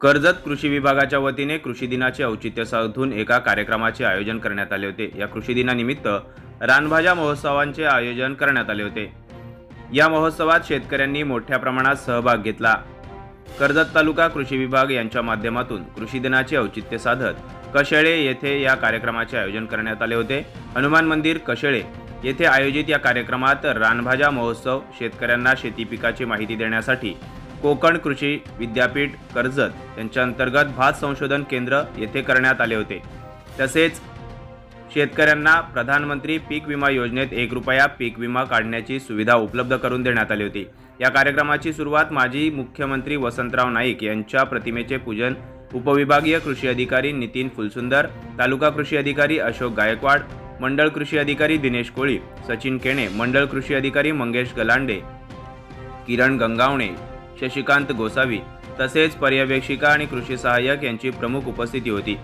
कर्जत कृषी विभागाच्या वतीने कृषी दिनाचे औचित्य साधून एका कार्यक्रमाचे आयोजन करण्यात आले होते. या कृषी दिनानिमित्त रानभाज्या महोत्सवांचे आयोजन करण्यात आले होते. या महोत्सवात शेतकऱ्यांनी मोठ्या प्रमाणात सहभाग घेतला. कर्जत तालुका कृषी विभाग यांच्या माध्यमातून कृषी दिनाचे औचित्य साधत कशेळे येथे या कार्यक्रमाचे आयोजन करण्यात आले होते. हनुमान मंदिर कशेळे येथे आयोजित या कार्यक्रमात रानभाज्या महोत्सव शेतकऱ्यांना शेती पिकाची माहिती देण्यासाठी कोकण कृषी विद्यापीठ कर्जत यांच्या अंतर्गत भात संशोधन केंद्र येथे करण्यात आले होते. तसेच शेतकऱ्यांना प्रधानमंत्री पीक विमा योजनेत एक रुपया पीक विमा काढण्याची सुविधा उपलब्ध करून देण्यात आली होती. या कार्यक्रमाची सुरुवात माजी मुख्यमंत्री वसंतराव नाईक यांच्या प्रतिमेचे पूजन उपविभागीय कृषी अधिकारी नितीन फुलसुंदर तालुका कृषी अधिकारी अशोक गायकवाड मंडळ कृषी अधिकारी दिनेश कोळी सचिन केणे मंडळ कृषी अधिकारी मंगेश गलांडे किरण गंगावणे शशिकांत गोसावी तसेच पर्यवेक्षिका आणि कृषी सहाय्यक यांची प्रमुख उपस्थिती होती.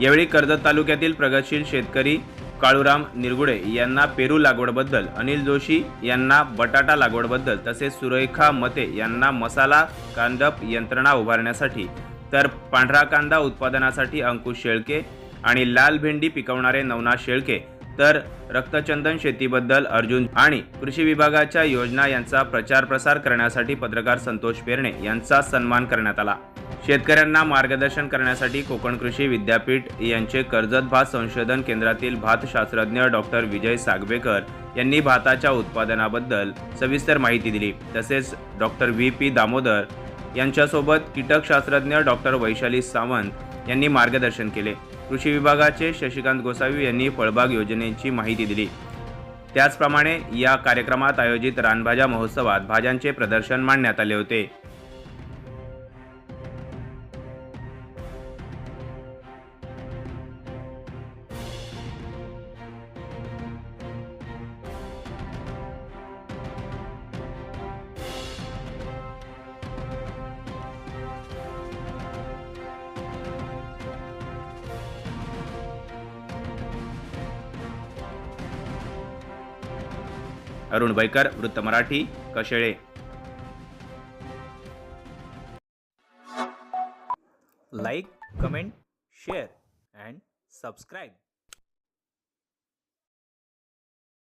यावेळी कर्जत तालुक्यातील प्रगतशील शेतकरी काळूराम निरगुडे यांना पेरू लागवडबद्दल अनिल जोशी यांना बटाटा लागवडबद्दल तसेच सुरेखा मते यांना मसाला कांदप यंत्रणा उभारण्यासाठी तर पांढरा कांदा उत्पादनासाठी अंकुश शेळके आणि लाल भेंडी पिकवणारे नवनाथ शेळके तर रक्तचंदन शेतीबद्दल अर्जुन आणि कृषी विभागाच्या योजना यांचा प्रचार प्रसार करण्यासाठी पत्रकार संतोष पेरणे यांचा सन्मान करण्यात आला. शेतकऱ्यांना मार्गदर्शन करण्यासाठी कोकण कृषी विद्यापीठ यांचे कर्जत भात संशोधन केंद्रातील भातशास्त्रज्ञ डॉक्टर विजय सागवेकर यांनी भाताच्या उत्पादनाबद्दल सविस्तर माहिती दिली. तसेच डॉक्टर व्ही. पी. दामोदर यांच्यासोबत कीटकशास्त्रज्ञ डॉक्टर वैशाली सावंत यांनी मार्गदर्शन केले. कृषी विभागाचे शशिकांत गोसावी यांनी फळबाग योजनेची माहिती दिली. त्याचप्रमाणे या कार्यक्रमात आयोजित रानभाज्या महोत्सवात भाज्यांचे प्रदर्शन मांडण्यात आले होते. अरुण बैकर वृत्त Marathi Kashele. Like comment share and subscribe